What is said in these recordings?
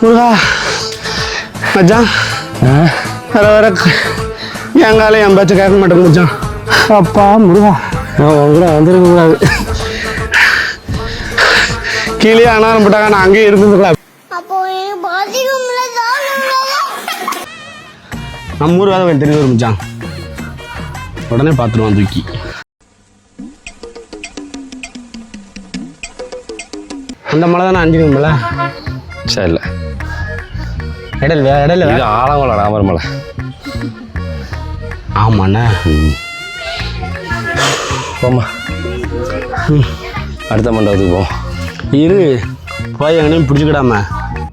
முருகா மச்சான். வர வர என் காலை என் பேச்ச கேட்க மாட்டேன் மச்சான். அப்பா முருகா. நான் உன் கூட வந்திருக்க கூடாது. கீழே ஆனாலும் போட்டாங்க நான் அங்கேயே தானுங்களா நம்ம ஊர் வேலை தெரிஞ்சு வரும் மச்சான். உடனே பார்த்துருவான் தூக்கி. அந்த மலை தானே அஞ்சு மலை சரி இல்லை. இடையில வே- இடையில இது ஆலங்குளம் ராமர்மலை ஆமாண்ணே. போம்மா. அடுத்த மண்டபத்துக்கு போவோம். இரு போய் எங்கனையும் பிடிச்சிக்கிடாம.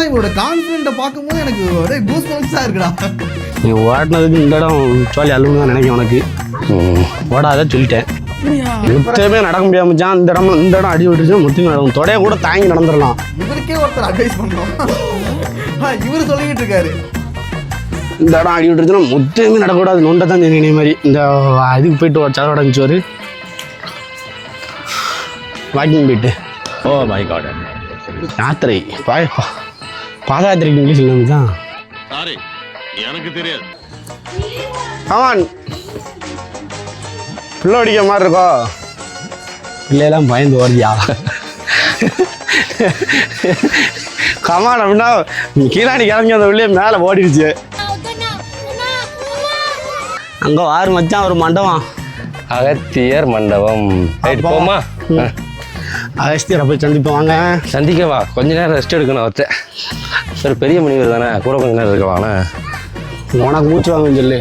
இவரோட கான்ஃபிடென்ட்டை பார்க்கும்போது எனக்கு ஒரே கூஸ் பம்ப்ஸாக இருக்குடா. நீ ஓட்டினதுக்கு இந்த இடம் சோழி அழுன்னு தான் நினைக்கிறேன் உனக்கு. ஓடாத சொல்லிட்டேன். முத்தமே நடக்க முடியாம மச்சான் இந்த இடம் இந்த இடம் அடி விட்டுச்சு முத்தமே நடக்கும். தொடைய கூட தாங்கி நடந்துடலாம். இவருக்கே ஒருத்தர் அட்வைஸ் பண்ணோம் இவர் சொல்லிக்கிட்டு இருக்காரு. இந்த இடம் அடி விட்டுருச்சுன்னா முத்தமே நடக்கக்கூடாது. நொண்டை தான் தெரியும் மாதிரி. இந்த இதுக்கு போயிட்டு ஒரு சதவடை இருந்துச்சு வாக்கிங் போயிட்டு. ஓ மை காட் யாத்திரை. பாய் பா- பாத யாத்திரைக்கு இங்கிலீஷ் இல்லை தான். சாரி எனக்கு தெரியாது. கமான் பிள்ளை அடிக்கிற மாதிரி இருக்கோ. பிள்ளையெல்லாம் பயந்து ஓடுதியா. கமான் அப்படின்னா நீ கீழாடி கிளம்பி அந்த உள்ளே மேலே ஓடிடுச்சு. அங்கே வாரு மச்சான் ஒரு மண்டபம். அகத்தியர் மண்டபம். போமா அகஸ்தியரை போய் சந்திப்போம் வாங்க. சந்திக்க வா. கொஞ்ச நேரம் ரெஸ்ட் எடுக்கணும் அவர்த்த சரி பெரிய மணிவர் தானே. கூட கொஞ்ச நேரம் இருக்க வாண்ணே. உனக்கு மூச்சு வாங்கன்னு சொல்லு.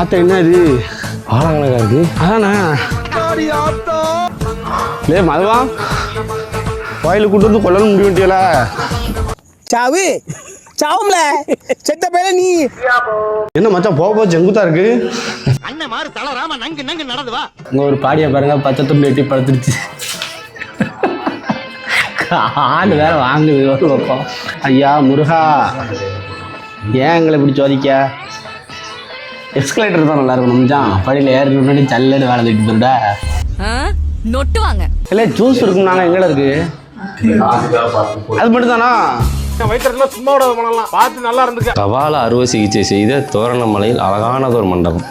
தாத்தா என்ன இது இருக்கு. அதானே? லே மதுவா கோயிலுக்கு கூட்டு வந்து கொல்லணும் முடிய வேண்டியல சாவு சாவும்ல. செத்த பேர நீ. என்ன மச்சான் போக போக செங்குத்தா இருக்கு? அண்ணன் மாதிரி தளராம நங்கு நங்கு நடந்து வா இங்க ஒரு பாடியை பாருங்க பச்சை துண்டு எட்டி படுத்துருச்சு. கால் வேற வாங்குது ஒரு பக்கம். ஐயா முருகா ஏன் எங்களை இப்படி சோதிக்க? எஸ்கலேட்டர் தான் நல்லா இருக்கும் மச்சான். படியில் ஏறி முன்னாடி சல்லடு வேலை தூக்கிட்டு போயிருடா நொட்டுவாங்க. இல்லை ஜூஸ் இருக்கும் நாங்கள் எங்கே இருக்கு? அது மட்டும் தானா கபால அறுவை சிகிச்சை செய்த தோரணமலையில் அழகானதொரு மண்டபம்.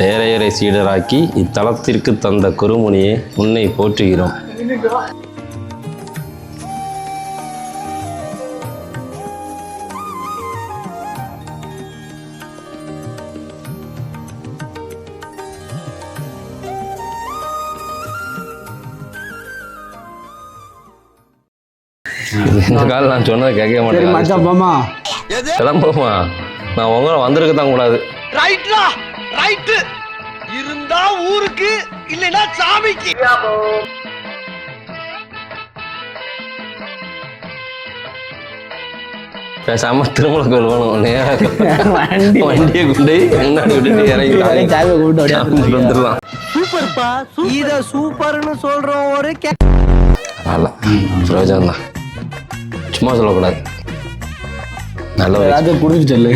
தேரையரை சீடராக்கி இத்தலத்திற்கு தந்த குருமுனியை உன்னை போற்றுகிறோம். இந்த காலம் நான் சொன்னதை கேட்க மாட்டேன். மச்சான் போமா கிளம்புமா நான் உங்களை வந்திருக்க தான் கூடாது. ரைட்லா? ரைட்டு. இருந்தா ஊருக்கு இல்லைன்னா சாமிக்கு. பேசாம திருமலை கோயில் போகணும். நேராக வண்டி வண்டியை கொண்டு முன்னாடி விட்டுட்டு இறங்கி வந்துடலாம். இத சூப்பர்னு சொல்றோம் ஒரு பிரயோஜனம் தான் சும்மா சொல்லக்கூடாது. நல்ல ஏதாச்சும் குடிச்சு சொல்லு.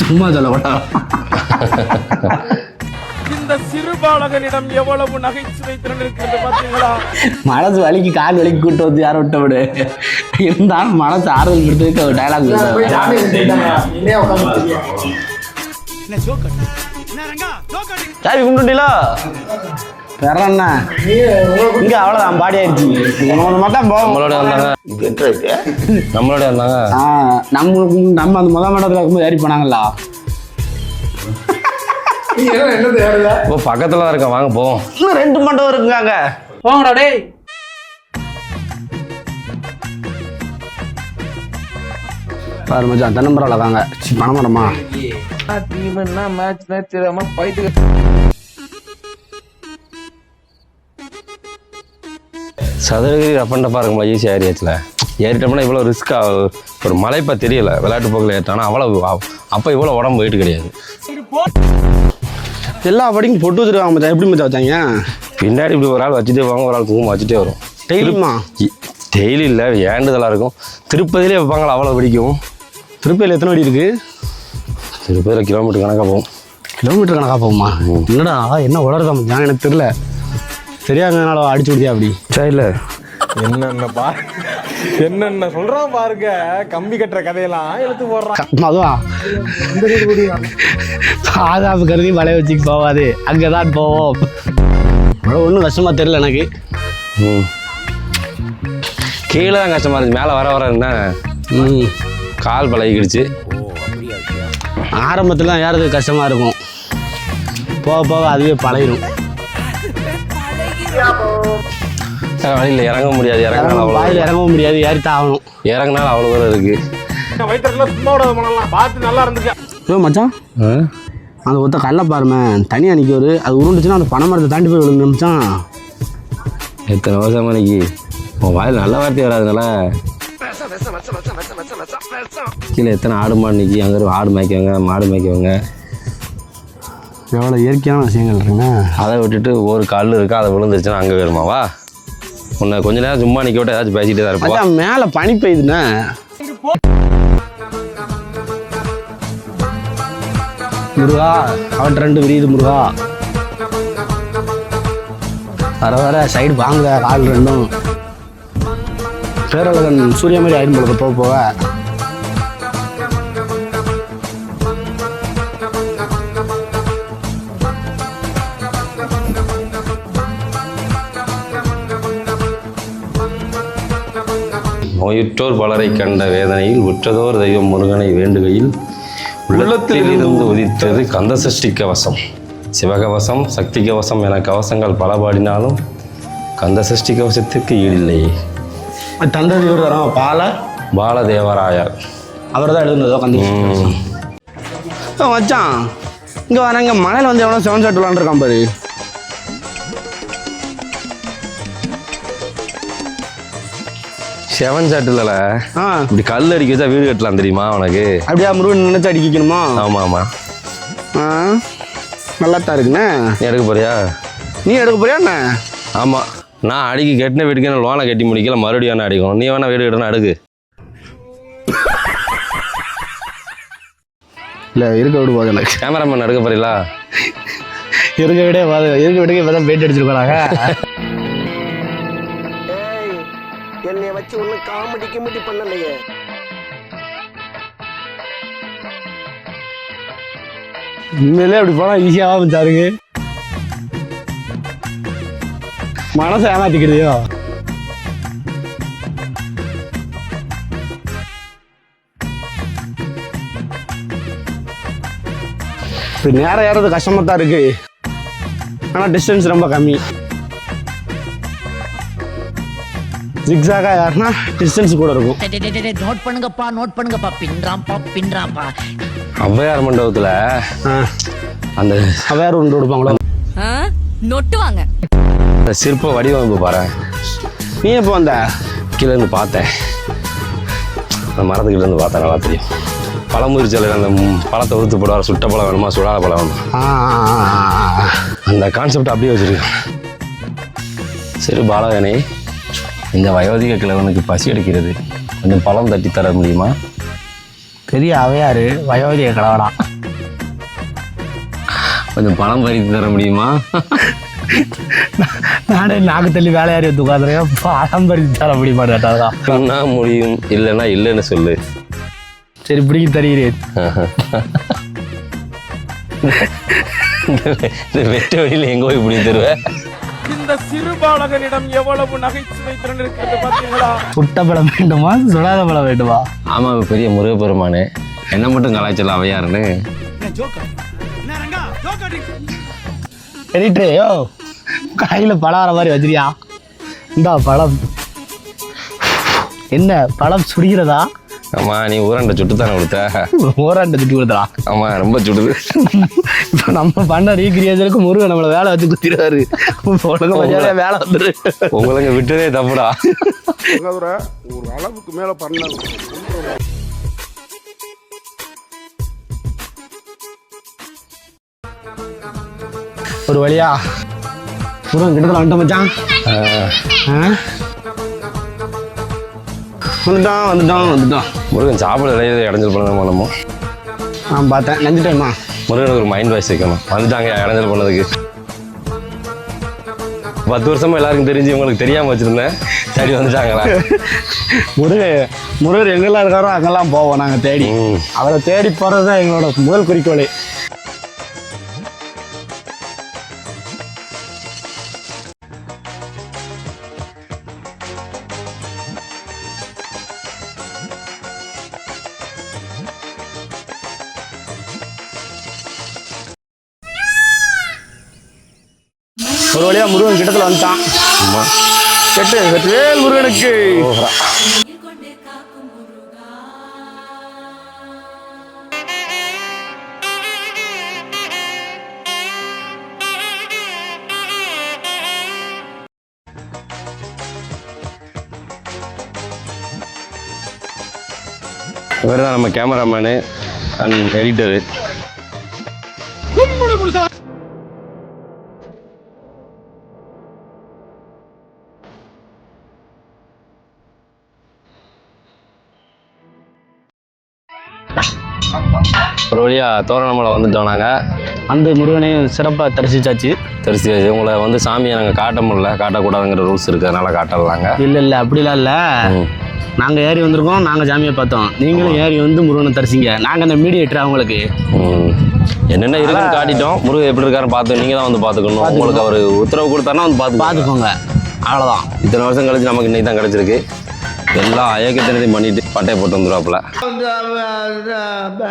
சும்மா சொல்லக்கூடாது இந்த சிறுபாலகனிடம் எவ்வளவு நகைச்சுவை திறன் இருக்கிறது பாத்தீங்களா மனசு வலிக்கு கால் வலிக்கு கூட்டு வந்து யாரும் விட்ட விடு. இருந்தாலும் மனசு ஆறுதல் கொடுத்ததுக்கு ஒரு டைலாக் சாவி கும்பிட்டுட்டீங்களா? வேற என்ன இங்க அவ்வளவுதான் பாடி ஆயிடுச்சு. உனக்கு மட்டும் போகும் நம்மளோட வந்தாங்க. நம்மளோட வந்தாங்க. ஆ, நம்மளுக்கு நம்ம அந்த முதல் மண்டபத்தில் இருக்கும்போது ஏறி போனாங்களா? இப்போ பக்கத்துல தான் வாங்க போவோம் இன்னும் ரெண்டு மண்டபம் இருக்குங்க போங்கடா டேய். பாரு மச்சான் தென்னமரம் இருக்காங்க. பனைமரமா டீம்னா மேட்ச் மேட்ச் பைத்து சதுரகிரி ரப்பண்டப்பா இருக்கும்ல ஈஸி ஏரியாச்சில் ஏறிட்டோம்னா இவ்வளோ ரிஸ்க் ஒரு மலைப்பா தெரியல விளையாட்டு போக்கில் ஏற்றானா அவ்வளோ அப்போ இவ்வளோ உடம்பு வெயிட் கிடையாது. எல்லா படிக்கும் பொட்டு வச்சிருக்காங்க மச்சான். எப்படி மச்சான் வச்சாங்க? பின்னாடி இப்படி ஒரு ஆள் வச்சுட்டே வாங்க ஒரு ஆள் குங்குமம் வச்சுட்டே வரும். டெய்லியுமா டெய்லி இல்லை ஏண்டுதலாக இருக்கும். திருப்பதியிலே வைப்பாங்களா அவ்வளோ பிடிக்கும் திருப்பதியில் எத்தனை வடி இருக்கு? திருப்பதியில் கிலோமீட்டர் கணக்காக போகும். கிலோமீட்டர் கணக்காக போகுமா? என்னடா என்ன உளருதா மச்சான்? எனக்கு தெரியல. தெரியாதனால அடிச்சு விடுதியா அப்படி? சரி இல்லை என்னென்ன பா என்னென்ன சொல்றான் பாருங்க. கம்பி கட்டுற கதையெல்லாம் இழுத்து போடுறான். அதுவா பாதுகாப்பு கருதி வலைய வச்சுக்கு போவாது. அங்கே தான் போவோம் ஒன்றும் கஷ்டமா தெரியல எனக்கு. ம். கீழே தான் கஷ்டமாக இருந்துச்சு. மேலே வர வர என்ன ம். கால் பழகிக்கிடுச்சு. ஆரம்பத்தில் தான் ஏறது கஷ்டமாக இருக்கும். போக போக அதுவே பழகிடும் வழியில் இறங்க முடியாது இறங்கினாலும் அவ்வளோ பாதியில் இறங்கவும் முடியாது ஏறித்தான் ஆகணும். இறங்கினாலும் அவ்வளோ தூரம் இருக்குது வயிற்றுல சும்மா விடாத பண்ணலாம் பார்த்து நல்லா இருந்துச்சு ஐயோ மச்சான். அந்த ஒத்த கல்ல பாருமே தனியாக நிற்கவர் அது உருண்டுச்சுன்னா அந்த பனை மரத்தை தாண்டி போய் விழுந்து மச்சான். எத்தனை வருஷம் மணிக்கு உன் வாயில் நல்ல வார்த்தை வராதுனால கீழே எத்தனை ஆடு மாடு நிற்கி அங்கே ஆடு மேய்க்கவங்க மாடு மேய்க்கவங்க. எவ்வளோ இயற்கையான விஷயங்கள் இருக்குங்க. அதை விட்டுட்டு ஒரு கல் இருக்கா அதை விழுந்துருச்சுன்னா அங்கே வருமாவா உன்னை கொஞ்ச நேரம் சும்மா நிற்க விட்டு ஏதாச்சும் பேசிக்கிட்டே தான் இருப்போம் மேலே பனி பெய்யுதுண்ணே. முருகா அவன் ரெண்டு விரியுது முருகா. வர வர சைடு வாங்குத கால் ரெண்டும். பேரழகன் சூர்யா மாதிரி ஆயிடும் போல போக போக. நோயுற்றோர் பலரை கண்ட வேதனையில் உற்றதோர் தெய்வம் முருகனை வேண்டுகையில் உள்ளத்தில் இருந்து உதித்தது கந்த சஷ்டி கவசம் சிவகவசம் சக்தி கவசம் என கவசங்கள் பல பாடினாலும் கந்த சஷ்டி கவசத்திற்கு ஈடில்லையே தந்தது இவர் தரோம் பாலை? பாலதேவராயர். அவர் தான் எழுதுனதோ கந்தி. மச்சான் இங்கே வர இங்கே மலையில் வந்து எவனோ செவன் ஷாட் விளாண்டுருக்கான் பாரு. செவன் சாட்டில் இப்படி கல் அடிக்க வச்சா வீடு கட்டலாம் தெரியுமா உனக்கு? அப்படியா முருகன் நினைச்சு அடிக்கணுமா ஆமாம் ஆமாம் ஆ. நல்லா தான் இருக்குண்ணே. எடுக்க போறியா? நீ எடுக்க போறியா என்ன? ஆமாம் நான் அடிக்க கட்டின வீட்டுக்கு என்ன லோனை கட்டி முடிக்கல மறுபடியும் என்ன அடிக்கணும்? நீ வேணா வீடு கட்டணும் அடுக்கு இல்லை இருக்க விடு எனக்கு. கேமராமேன் எடுக்க போறீங்களா? இருக்க விட இருக்க விட இப்போ தான் பேட்டி அடிச்சிருப்பாங்க என்னை ஒண்ணு காமெடி கிமெடி பண்ணலையே. உண்மையிலே அப்படி போனால் ஈஸியாக இருந்துச்சாருங்க மனசை ஏமாத்திக்கிறியோ? நேரம் ஏறது கஷ்டமாக தான் இருக்கு. ஆனால் டிஸ்டன்ஸ் ரொம்ப கம்மி. ஜிக்ஸாக யாருன்னா டிஸ்டன்ஸ் கூட இருக்கும். நோட் பண்ணுங்கப்பா நோட் பண்ணுங்கப்பா. பின்றாம்பா பின்றாம்பா ஔவையார் மண்டபத்தில் அந்த வேற ஒன்று கொடுப்பாங்களோ? நொட்டுவாங்க. அந்த சிற்ப வடிவமைப்பு பாரு. நீ எப்போ வந்த? கீழே இருந்து பார்த்தேன். அந்த மரத்துக்கிட்ட இருந்து பார்த்தேன் நல்லா தெரியும். பழமுதிர் சிலையில் அந்த பழத்தை உறுத்து போடுவார். சுட்ட பழம் வேணுமா சுடாத பழம் வேணுமா. அந்த கான்செப்ட் அப்படியே வச்சிருக்கேன். சரி பாலகனே இந்த வயோதிக கிழவனுக்கு பசி எடுக்கிறது? கொஞ்சம் பழம் தட்டி தர முடியுமா பெரிய அவையாரு வயோதிக கடவுளா கொஞ்சம் பழம் பறித்து தர முடியுமா? நானே நாக்கு தள்ளி வேலையாரி உட்காந்துருக்கேன் பாரம்பரியம் தர முடியுமா கேட்டாதான் சொன்னா முடியும் இல்லைன்னா இல்லைன்னு சொல்லு. சரி பிடிக்க தருகிறேன். வெட்ட வழியில் எங்கே போய் இப்படி தருவேன் இந்த சிறு பாலகனிடம் எவ்வளவு நகைச்சுவை திறன் இருக்கிறது பார்த்தீங்களா சுட்ட பழம் வேண்டுமா? சுடாத பழம் வேண்டுமா? ஆமாம் பெரிய முருகப்பெருமானே. என்ன மட்டும் கலாய்ச்சல் அவையாருன்னு? எடிட்டரே யோ. கையில் பழம் வர மாதிரி வச்சிரியா இந்தா பழம். என்ன பழம் சுடுகிறதா? ஆமா நீ ஊரண்டை சுட்டு தானே கொடுத்த? ஓராண்ட சுட்டி கொடுத்தா ஆமா ரொம்ப சுடுது. இப்போ நம்ம பண்ண ரீக்ரியேஷனுக்கு முருகன் நம்மளை வேலை வச்சு குத்திடுவாரு உலக மரியாதையா வேலை வந்துரு. உங்களுக்கு விட்டதே தப்புடா. ஒரு அளவுக்கு மேல பண்ணாங்க ஒரு வழியா. முருகன் கிட்டத்தில் வந்துட்டோம் மச்சான்? வந்துட்டான் வந்துட்டான் வந்துட்டான். முருகன் சாப்பிட இடையில இடைஞ்சல் பண்ண நம்ம நான் பார்த்தேன். நஞ்சிட்டேம்மா. முருகனுக்கு ஒரு மைண்ட் வாய்ஸ் வைக்கணும் வந்துட்டாங்க இடைஞ்சல் பண்ணதுக்கு பத்து வருஷமா எல்லாருக்கும் தெரிஞ்சு உங்களுக்கு தெரியாம வச்சிருந்தேன். சரி வந்துட்டாங்களா? முருகர் முருகர் எங்கெல்லாம் இருக்காரோ அங்கெல்லாம் போவோம். நாங்கள் தேடி. அவரை தேடி போகிறது தான் எங்களோட முதல் குறிக்கோளே. ஒரு வழியா முருகன் கிட்டத்துல வந்துட்டான். ஆமா. கெட்டு வெற்றிவேல் முருகனுக்கு. இவர் தான் நம்ம கேமராமேனு அண்ட் எடிட்டரு ஒரு வழியா தோரணமலை வந்துட்டோம் நாங்கள் அந்த முருகனையும் சிறப்பாக தரிசிச்சாச்சு. தெரிச்சு உங்களை வந்து சாமியை நாங்கள் காட்ட முடியல. காட்டக்கூடாதுங்கிற ரூல்ஸ் இருக்கு. அதனால காட்டலாங்க இல்லை இல்லை அப்படிலாம் இல்லை. நாங்கள் ஏறி வந்திருக்கோம். நாங்கள் ஜாமியை பார்த்தோம். நீங்களும் ஏறி வந்து முருகனை தரிசிங்க. நாங்கள் அந்த மீடியேட்டர் அவங்களுக்கு. என்னென்ன இருக்குன்னு காட்டிட்டோம். முருகன் எப்படி இருக்காருன்னு பார்த்து நீங்கள் தான் வந்து பார்த்துக்கணும். உங்களுக்கு அவர் உத்தரவு கொடுத்தாருன்னா வந்து பார்த்து பார்த்துக்கோங்க. அவ்வளோதான் இத்தனை வருஷம் கழிச்சு நமக்கு இன்னைக்கு தான் கிடைச்சிருக்கு. எல்லாம் அயக்கத்தினத்தையும் பண்ணிட்டு பட்டையை போட்டு வந்துருவாப்புல. இப்ப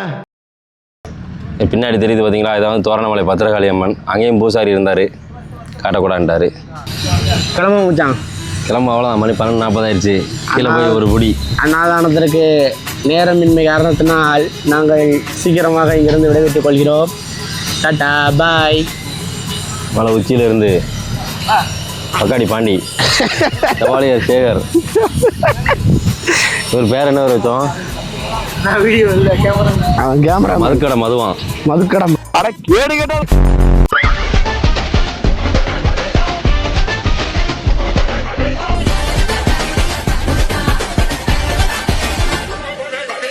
பின்னாடி தெரியுது பார்த்தீங்களா இதான் வந்து தோரணமலை பத்திரகாளி அம்மன். அங்கேயும் பூசாரி இருந்தார். காட்டக்கூடாதுன்ட்டாரு கிளம்ப மச்சான். கிளம்ப அவ்வளோதான் மணி பன்னெண்டு நாற்பது ஆயிடுச்சு. கீழே போய் ஒரு புடி அன்னாதானத்திற்கு நேரமின்மை காரணத்தினால் நாங்கள் சீக்கிரமாக இங்கிருந்து விடைபெற்றுக் கொள்கிறோம். Tata bye. மலை உச்சியில இருந்து பக்காடி பாண்டி. செவாலியர் சேகர். இவர் பேர் என்ன பேர் வச்சோம் அவன் கேமரா. மதுக்கடை மதுவான். மதுக்கடம் அட கேடு கேட்டால்